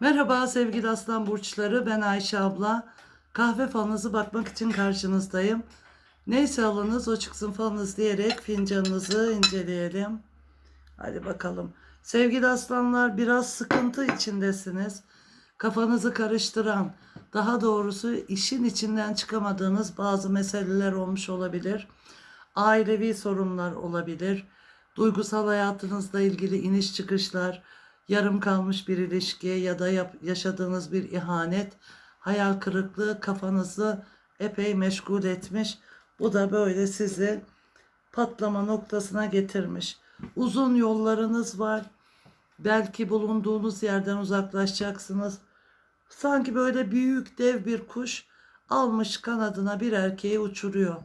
Merhaba sevgili aslan burçları ben Ayşe abla. Kahve falınızı bakmak için karşınızdayım. Neyse alınız o çıksın falınız diyerek fincanınızı inceleyelim. Hadi bakalım. Sevgili aslanlar biraz sıkıntı içindesiniz. Kafanızı karıştıran, daha doğrusu işin içinden çıkamadığınız bazı meseleler olmuş olabilir. Ailevi sorunlar olabilir. Duygusal hayatınızla ilgili iniş çıkışlar, yarım kalmış bir ilişki ya da yap- yaşadığınız bir ihanet, hayal kırıklığı kafanızı epey meşgul etmiş. Bu da böyle sizi patlama noktasına getirmiş. Uzun yollarınız var. Belki bulunduğunuz yerden uzaklaşacaksınız. Sanki böyle büyük dev bir kuş almış kanadına bir erkeği uçuruyor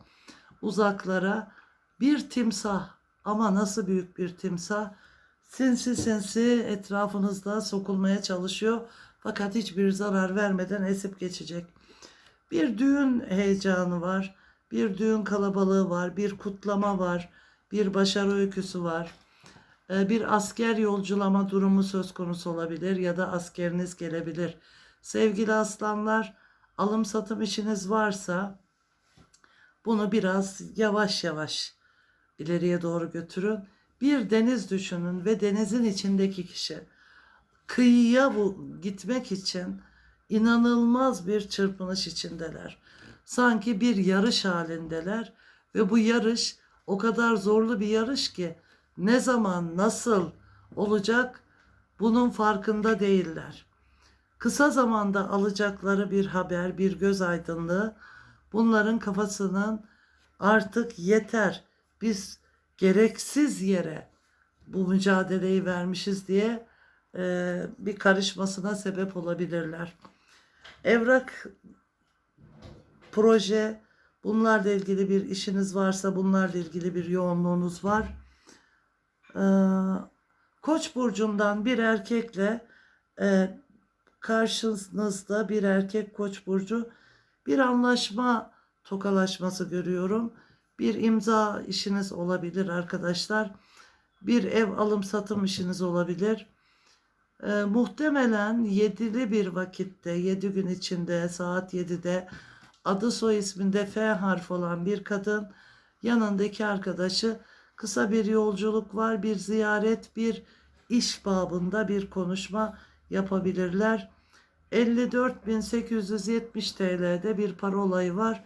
uzaklara. Bir timsah ama nasıl büyük bir timsah sinsi sinsi etrafınızda sokulmaya çalışıyor. Fakat hiçbir zarar vermeden esip geçecek. Bir düğün heyecanı var. Bir düğün kalabalığı var. Bir kutlama var. Bir başarı öyküsü var. Ee, Bir asker yolculama durumu söz konusu olabilir ya da askeriniz gelebilir. Sevgili aslanlar, alım satım işiniz varsa bunu biraz yavaş yavaş ileriye doğru götürün. Bir deniz düşünün ve denizin içindeki kişi kıyıya bu gitmek için inanılmaz bir çırpınış içindeler. Sanki bir yarış halindeler ve bu yarış o kadar zorlu bir yarış ki ne zaman nasıl olacak bunun farkında değiller. Kısa zamanda alacakları bir haber, bir göz aydınlığı bunların kafasının artık yeter. Biz gereksiz yere bu mücadeleyi vermişiz diye e, bir karışmasına sebep olabilirler. Evrak proje bunlarla ilgili bir işiniz varsa bunlarla ilgili bir yoğunluğunuz var. Ee, Koç burcundan bir erkekle e, karşınızda bir erkek Koç burcu bir anlaşma tokalaşması görüyorum. Bir imza işiniz olabilir arkadaşlar. Bir ev alım satım işiniz olabilir. Ee, muhtemelen yedili bir vakitte, yedi gün içinde, saat 7'de adı soy isminde F harfi olan bir kadın yanındaki arkadaşı kısa bir yolculuk var, bir ziyaret, bir iş babında bir konuşma yapabilirler. 54.870 TL'de bir para olayı var.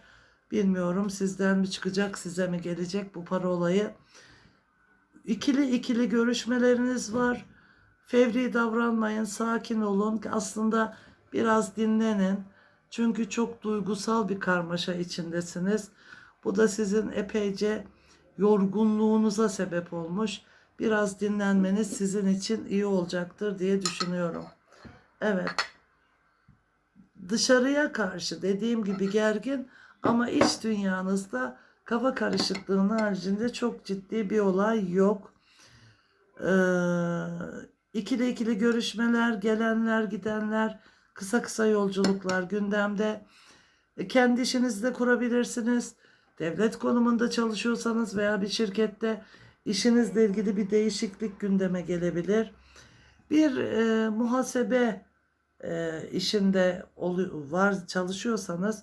Bilmiyorum sizden mi çıkacak, size mi gelecek bu para olayı. İkili ikili görüşmeleriniz var. Fevri davranmayın, sakin olun. Aslında biraz dinlenin. Çünkü çok duygusal bir karmaşa içindesiniz. Bu da sizin epeyce yorgunluğunuza sebep olmuş. Biraz dinlenmeniz sizin için iyi olacaktır diye düşünüyorum. Evet. Dışarıya karşı dediğim gibi gergin ama iç dünyanızda kafa karışıklığının haricinde çok ciddi bir olay yok. Ee, ikili ikili görüşmeler, gelenler, gidenler, kısa kısa yolculuklar gündemde. E, Kendi işinizi de kurabilirsiniz. Devlet konumunda çalışıyorsanız veya bir şirkette işinizle ilgili bir değişiklik gündeme gelebilir. Bir e, muhasebe e, işinde olu- var çalışıyorsanız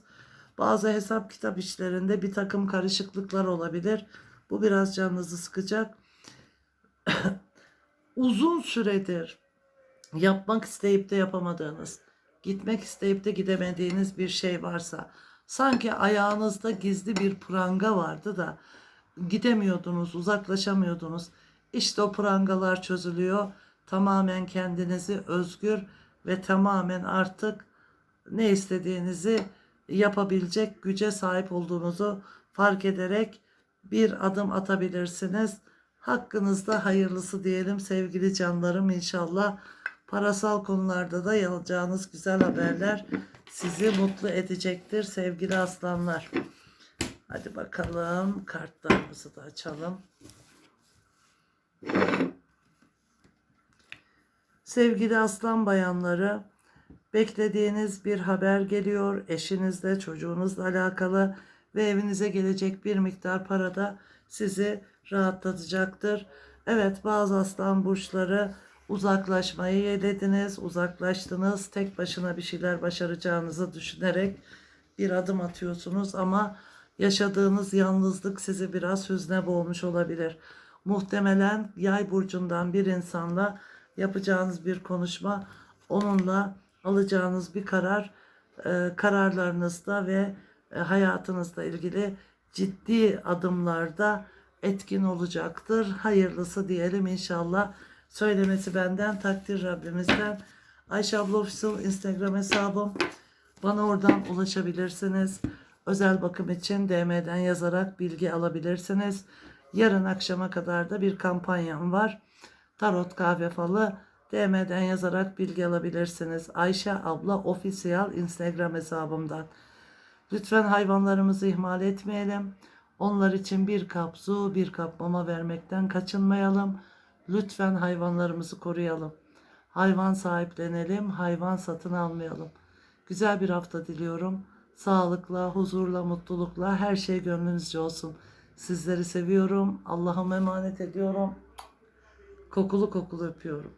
bazı hesap kitap işlerinde bir takım karışıklıklar olabilir. Bu biraz canınızı sıkacak. Uzun süredir yapmak isteyip de yapamadığınız, gitmek isteyip de gidemediğiniz bir şey varsa, sanki ayağınızda gizli bir pranga vardı da gidemiyordunuz, uzaklaşamıyordunuz. İşte o prangalar çözülüyor. Tamamen kendinizi özgür ve tamamen artık ne istediğinizi yapabilecek güce sahip olduğunuzu fark ederek bir adım atabilirsiniz. Hakkınızda hayırlısı diyelim sevgili canlarım inşallah. Parasal konularda da alacağınız güzel haberler sizi mutlu edecektir sevgili aslanlar. Hadi bakalım kartlarımızı da açalım. Sevgili aslan bayanları, beklediğiniz bir haber geliyor. Eşinizle, çocuğunuzla alakalı ve evinize gelecek bir miktar para da sizi rahatlatacaktır. Evet bazı aslan burçları Uzaklaşmayı yelediniz, uzaklaştınız. Tek başına bir şeyler başaracağınızı düşünerek bir adım atıyorsunuz ama yaşadığınız yalnızlık sizi biraz hüzne boğmuş olabilir. Muhtemelen yay burcundan bir insanla yapacağınız bir konuşma, onunla alacağınız bir karar, e, kararlarınızda ve e, hayatınızla ilgili ciddi adımlarda etkin olacaktır. Hayırlısı diyelim inşallah. Söylemesi benden, takdir Rabbimizden. Ayşe abla Official Instagram hesabım. Bana oradan ulaşabilirsiniz. Özel bakım için DM'den yazarak bilgi alabilirsiniz. Yarın akşama kadar da bir kampanyam var. Tarot kahve falı DM'den yazarak bilgi alabilirsiniz. Ayşe abla Official Instagram hesabımdan. Lütfen hayvanlarımızı ihmal etmeyelim. Onlar için bir kap su, bir kap mama vermekten kaçınmayalım. Lütfen hayvanlarımızı koruyalım. Hayvan sahiplenelim, hayvan satın almayalım. Güzel bir hafta diliyorum. Sağlıkla, huzurla, mutlulukla her şey gönlünüzce olsun. Sizleri seviyorum. Allah'ıma emanet ediyorum. Kokulu kokulu öpüyorum.